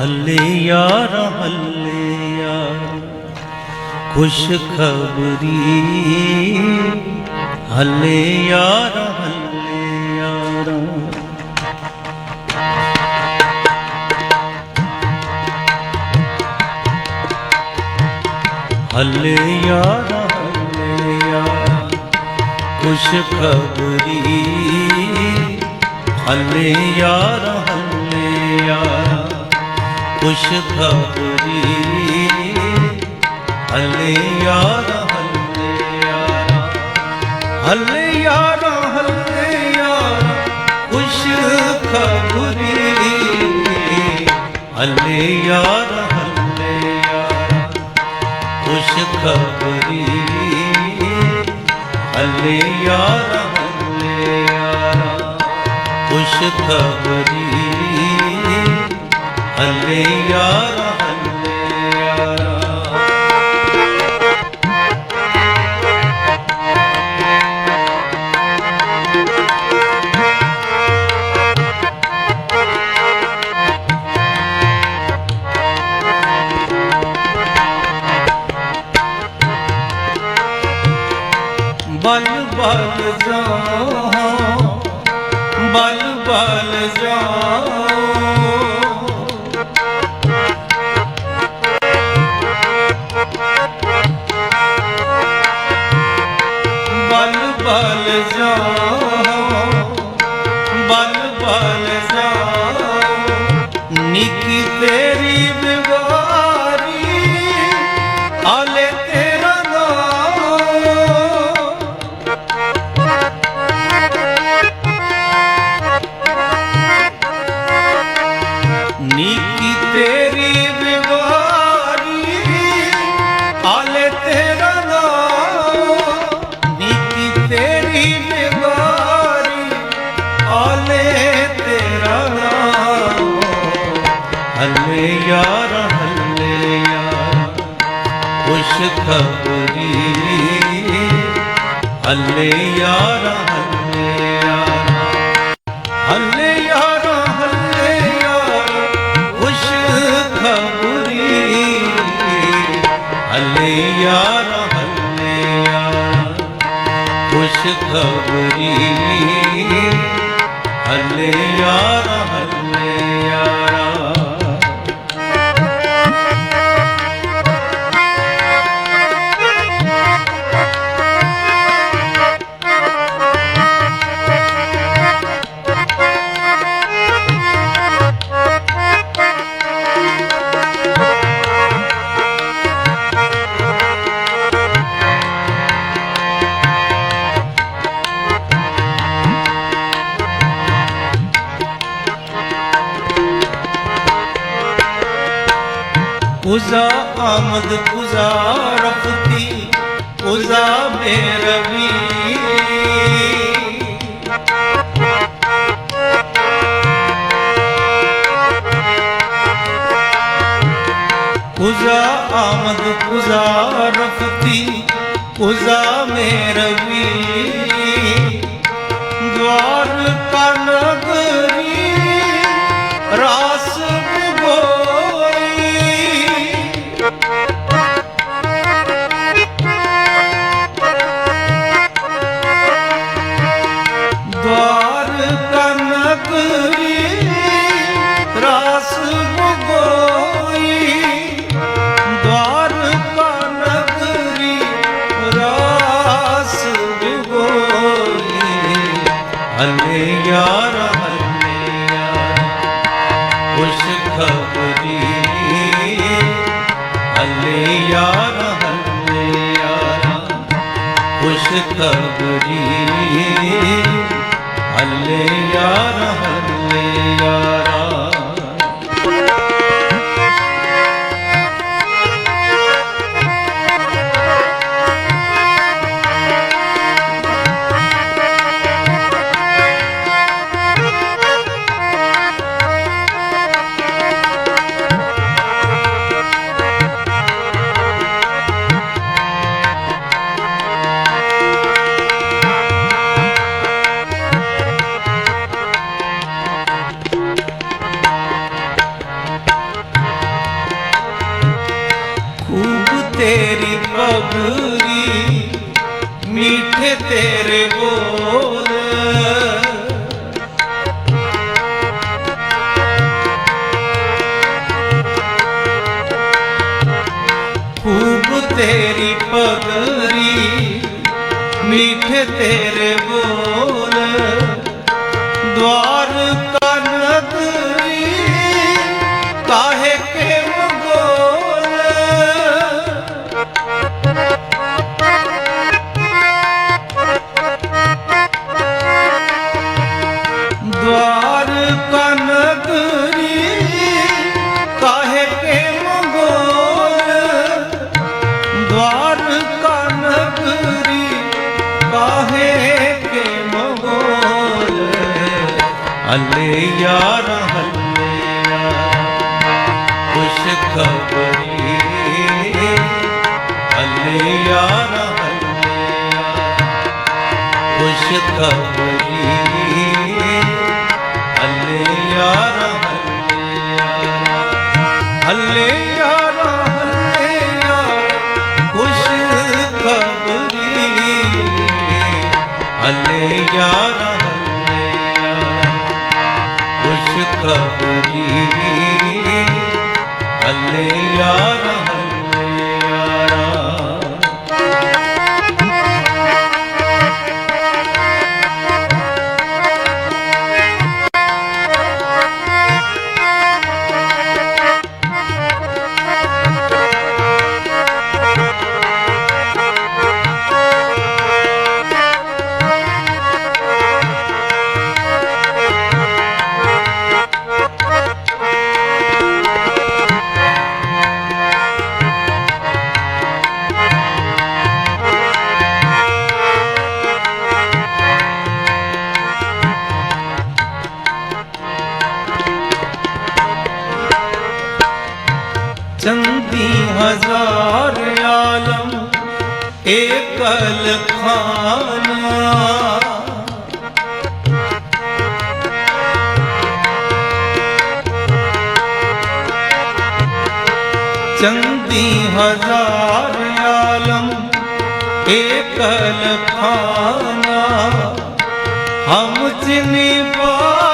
ਹੱਲੇ ਯਾਰ ਹੱਲੇ ਯਾਰ। ਖੁਸ਼ ਖਬਰੀ, ਹੱਲੇ ਯਾਰ ਹੱਲੇ ਯਾਰ। ਹੱਲੇ ਯਾਰ ਹੱਲੇ ਯਾਰ। ਖੁਸ਼ ਖਬਰੀ, ਹੱਲੇ ਯਾਰ ਹੱਲੇ ਯਾਰ ਖੁਸ਼ ਖਬਰੀ ਹੱਲੇ ਯਾਰ ਹੱਲੇ ਯਾਰ ਹੱਲੇ ਯਾਰ ਹੱਲੇ ਯਾਰ ਖੁਸ਼ ਖਬਰੀ ਹੱਲੇ ਯਾਰ ਹੱਲੇ ਯਾਰ ਖੁਸ਼ ਖਬਰੀ ਹੱਲੇ ਯਾਰ ਹੱਲੇ ਯਾਰ ਖੁਸ਼ ਖਬਰੀ ਹੱਲੇ ਯਾਰ ਖਬਰੀ ਹੱਲੇ ਯਾਰ ਹੱਲੇ ਯਾਰ। ਹੱਲੇ ਯਾਰ ਹੱਲੇ ਯਾਰ। ਖੁਸ਼ ਖਬਰੀ। ਹੱਲੇ ਯਾਰ ਹੱਲੇ ਯਾਰ। ਖੁਸ਼ ਖਬਰੀ। ਹੱਲੇ ਯਾਰ। ਉਜ਼ਾ ਆਮਦ ਉਜ਼ਾ ਰਫਤੀ ਉਜ਼ਾ ਮੇਰਵੀ ਉਜ਼ਾ ਆਮਦ ਉਜ਼ਾ ਰਫਤੀ ਉਜ਼ਾ ਮੇਰਵੀ ਦਵਾਰ ਕਾ ਨਗਰੀ ਖੁਸ਼ ਖੂਬ ਤੇਰੀ ਪਗਰੀ ਮੀਠੇ ਤੇਰੇ ਬੋਲ ਦਵਾਰ ਯਾਰ ਹੱਲੇ ਖੁਸ਼ ਖਬਰੀ ਹੱਲੇ ਯਾਰ ਹੱਲੇ ਖੁਸ਼ ਖਬਰੀ ਹੱਲੇ ਯਾਰ ਹੱਲੇ ਯਾਰ ਹੱਲੇ ਖੁਸ਼ ਖਬਰੀ ਹੱਲੇ ਯਾਰ ਹੱਲੇ ਯਾਰ ਹੱਲੇ ਚੰਦੀ ਹਜ਼ਾਰ ਆਲਮ ਏਕਲ ਖਾਨਾ ਹਮ ਜਿਨੀ ਪਾ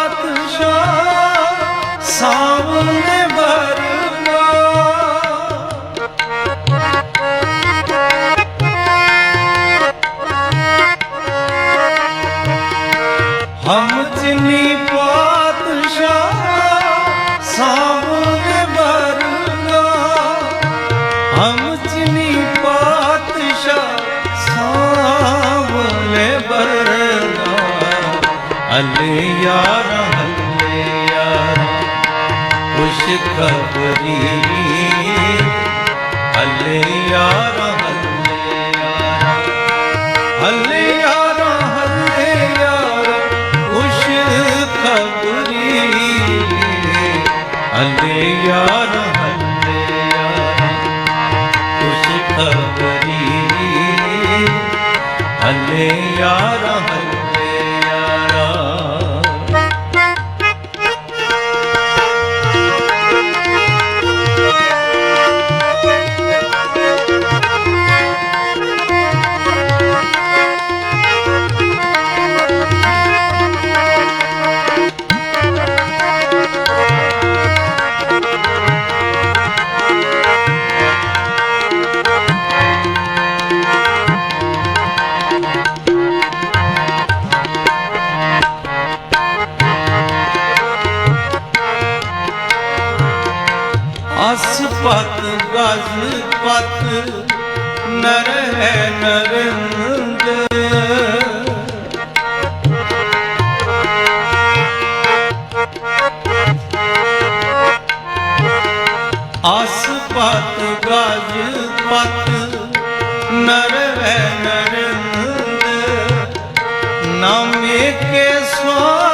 ਖੁਸ਼ ਹੱਲੇ ਯਾਰ ਹੱਲੇ ਯਾਰ ਹੱਲੇ ਯਾਰ ਯਾਰ ਖੁਸ਼ ਖਬਰੀ ਹੱਲੇ ਯਾਰ ਹੱਲੇ ਯਾਰ ਖੁਸ਼ ਖਬਰੀ ਹੱਲੇ ਯਾਰ ਪਤ ਨਰ ਹੈ ਨਰਿੰਦ ਅਸ ਪਤ ਗਜ ਪਤ ਨਰ ਹੈ ਨਰਿੰਦ ਨਾਮੇ ਕੇ ਸੁਆਮੀ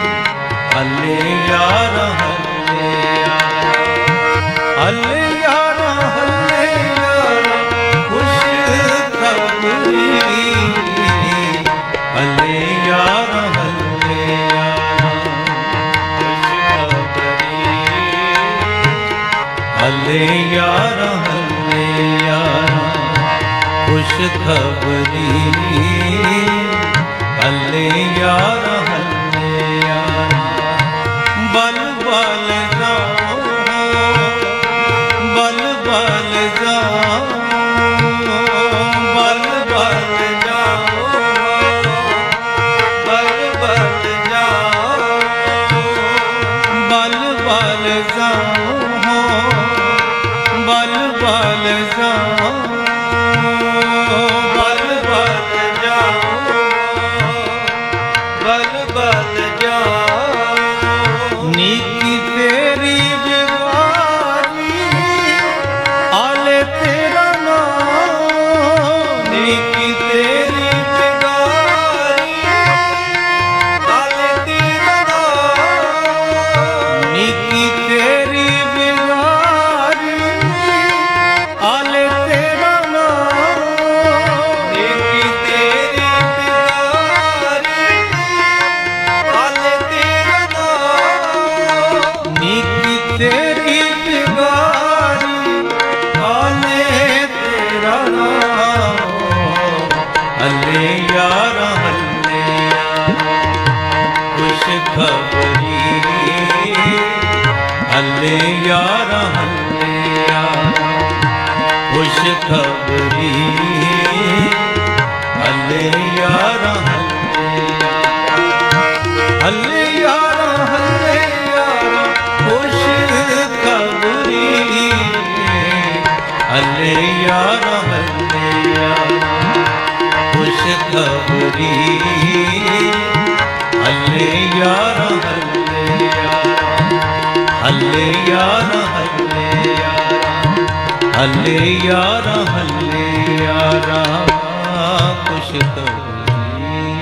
ਹੱਲੇ ਯਾਰ ਹੱਲੇ ਹੱਲੇ ਯਾਰ ਹੱਲੇ ਯਾਰ, ਖੁਸ਼ ਖਬਰੀ ਹੱਲੇ ਯਾਰ ਹੱਲੇ ਯਾਰ ਖੁਸ਼ ਖਬਰੀ ਹੱਲੇ ਯਾਰ ਹੱਲੇ ਯਾਰ, ਖੁਸ਼ ਖਬਰੀ ਹੱਲੇ ਯਾਰ ਹੱਲੇ ਯਾਰ ਹੱਲੇ ਖੁਸ਼ ਖਬਰੀ। ਹੱਲੇ ਯਾਰ ਹੱਲਿਆ ਖੁਸ਼ ਖਬਰੀ। ਹੱਲੇ ਯਾਰ ਹੱਲੇ ਯਾਰ ਹੱਲੇ ਖੁਸ਼ ਖਬਰੀ। ਹੱਲੇ ਯਾਰ ਹੱਲੇ ਯਾਰ ਖੁਸ਼ ਖਬਰੀ ਹੱਲੇ ਯਾਰ ਹੱਲੇ ਯਾਰ। ਹੱਲੇ ਯਾਰ ਹੱਲੇ ਯਾਰ। ਹੱਲੇ ਯਾਰ, ਹੱਲੇ ਯਾਰਾ। ਖੁਸ਼ ਖਬਰੀ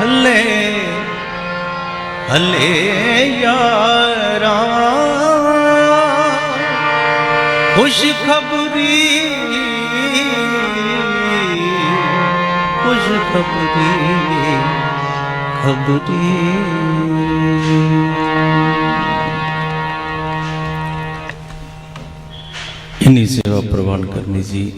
ਹੱਲੇ ਹੱਲੇ ਯਾਰਾ। ਖੁਸ਼ ਖਬਰੀ ਖਬਰੀ ਖਬਰੀ ਇਨੀ ਸੇਵਾ ਪ੍ਰਵਾਨ ਕਰਨੀ ਜੀ